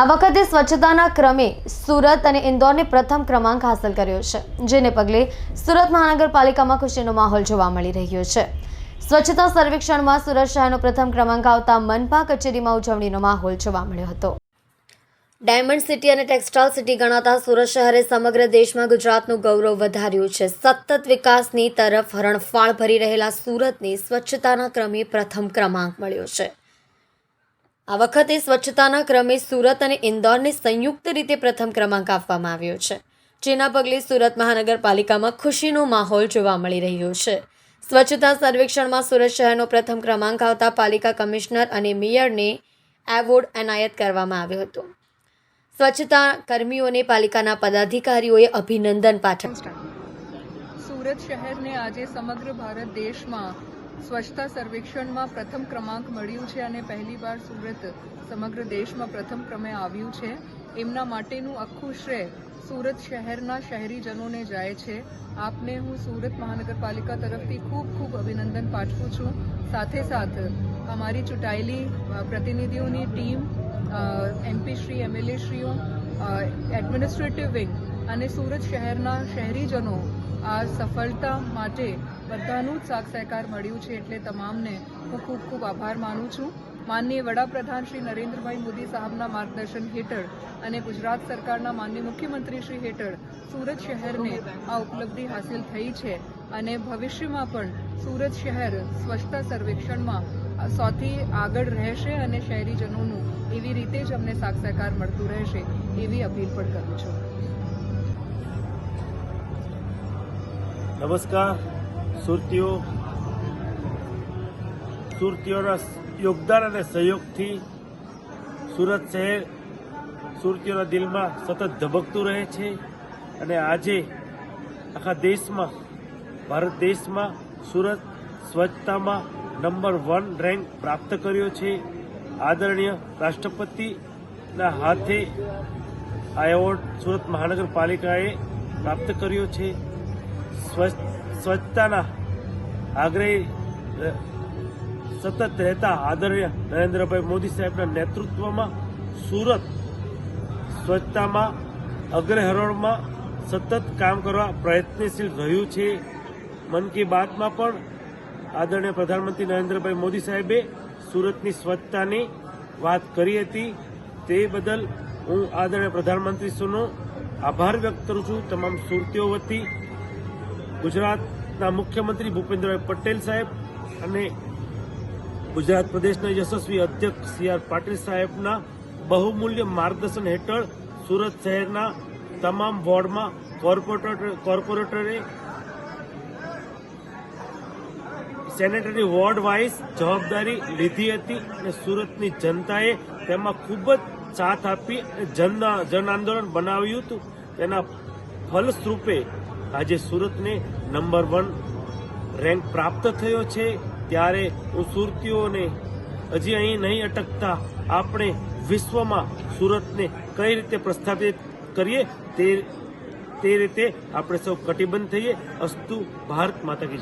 આ વખતે સ્વચ્છતાના ક્રમે સુરત અને ઇન્દોરને પ્રથમ ક્રમાંક હાંસલ કર્યો છે, જેને પગલે સુરત મહાનગરપાલિકામાં ખુશીનો માહોલ જોવા મળી રહ્યો છે. સ્વચ્છતા સર્વેક્ષણમાં સુરત શહેરનો પ્રથમ ક્રમાંક આવતા મનપા કચેરીમાં ઉજવણીનો માહોલ જોવા મળ્યો હતો. ડાયમંડ સિટી અને ટેક્સટાઇલ સિટી ગણાતા સુરત શહેરે સમગ્ર દેશમાં ગુજરાતનું ગૌરવ વધાર્યું છે. સતત વિકાસની તરફ હરણફાળ ભરી રહેલા સુરતને સ્વચ્છતાના ક્રમે પ્રથમ ક્રમાંક મળ્યો છે. આ વખતે સ્વચ્છતાના ક્રમે સુરત અને ઇન્દોરને સંયુક્ત રીતે પ્રથમ ક્રમાંક આપવામાં આવ્યો છે, જેના પગલે સુરત મહાનગરપાલિકામાં ખુશીનો માહોલ જોવા મળી રહ્યો છે. સ્વચ્છતા સર્વેક્ષણમાં સુરત શહેરનો પ્રથમ ક્રમાંક આવતા પાલિકા કમિશનર અને મેયરને એવોર્ડ એનાયત કરવામાં આવ્યો હતો. સ્વચ્છતા કર્મીઓને પાલિકાના પદાધિકારીઓએ અભિનંદન પાઠવ્યા. સુરત શહેરને આજે સમગ્ર ભારત દેશમાં સ્વચ્છતા સર્વેક્ષણમાં પ્રથમ ક્રમાંક મળ્યું છે અને પહેલીવાર સુરત સમગ્ર દેશમાં પ્રથમ ક્રમે આવ્યું છે. એમના માટેનું આખું શ્રેય સુરત શહેરના શહેરીજનોને જાય છે. આપને હું સુરત મહાનગરપાલિકા તરફથી ખૂબ ખૂબ અભિનંદન પાઠવું છું. સાથે સાથ, અમારી ચૂંટાયેલી પ્રતિનિધિઓની ટીમ એમપી શ્રી, એમએલએ શ્રીઓ એડમિનિસ્ટ્રેટિવ વિંગ અને સુરત શહેરના શહેરીજનો આ સફળતા માટે બધાનું જ સાથ સહકાર મળ્યું છે એટલે તમામને હું ખૂબ ખૂબ આભાર માનું છું. માનનીય વડાપ્રધાન શ્રી નરેન્દ્રભાઈ મોદી સાહેબના માર્ગદર્શન હેઠળ અને ગુજરાત સરકારના માનનીય મુખ્યમંત્રી શ્રી હેઠળ સુરત શહેરને આ ઉપલબ્ધિ હાંસિલ થઈ છે અને ભવિષ્યમાં પણ સુરત શહેર સ્વચ્છતા સર્વેક્ષણમાં સૌથી આગળ રહેશે અને શહેરીજનોનું એવી રીતે જ અમને સાથ સહકાર મળતું રહેશે એવી અપીલ પણ કરું છું. નમસ્કાર. સુરતીઓ, સુરતીઓના યોગદાન અને સહયોગથી સુરત શહેર સુરતીઓના દિલમાં સતત ધબકતું રહે છે અને આજે આખા દેશમાં, ભારત દેશમાં સુરત સ્વચ્છતામાં નંબર વન રેન્ક પ્રાપ્ત કર્યો છે. આદરણીય રાષ્ટ્રપતિના હાથે આ એવોર્ડ સુરત મહાનગરપાલિકાએ પ્રાપ્ત કર્યો છે. સ્વચ્છતાના આગ્રહી સતત રહેતા આદરણીય નરેન્દ્રભાઈ મોદી સાહેબના નેતૃત્વમાં સુરત સ્વચ્છતામાં અગ્રહરોળમાં સતત કામ કરવા પ્રયત્નશીલ રહ્યું છે. મન કી બાતમાં પણ આદરણીય પ્રધાનમંત્રી નરેન્દ્રભાઈ મોદી સાહેબે સુરતની સ્વચ્છતાની વાત કરી હતી. તે બદલ હું આદરણીય પ્રધાનમંત્રીશ્રીનો આભાર વ્યક્ત કરું છું. તમામ સુરતીઓ વતી ગુજરાતના મુખ્યમંત્રી ભૂપેન્દ્રભાઈ પટેલ સાહેબ અને ગુજરાત પ્રદેશના યશસ્વી અધ્યક્ષ સી આર પાટીલ સાહેબના બહુમૂલ્ય માર્ગદર્શન હેઠળ સુરત શહેરના તમામ વોર્ડમાં કોર્પોરેટર સેનેટરી વોર્ડ વાઇઝ જવાબદારી લીધી હતી અને સુરતની જનતાએ તેમાં ખૂબ જ સાથ આપી જન જન આંદોલન બનાવ્યું હતું. તેના ફલસ્વરૂપે આજે સુરતને નંબર વન રેન્ક પ્રાપ્ત થયો છે. ત્યારે હું સુરતીઓને હજી અહીં નહીં અટકતા આપણે વિશ્વમાં સુરતને કઈ રીતે પ્રસ્થાપિત કરીએ તે તે રીતે આપણે સૌ કટિબદ્ધ થઈએ. અસ્તુ ભારત માતા કી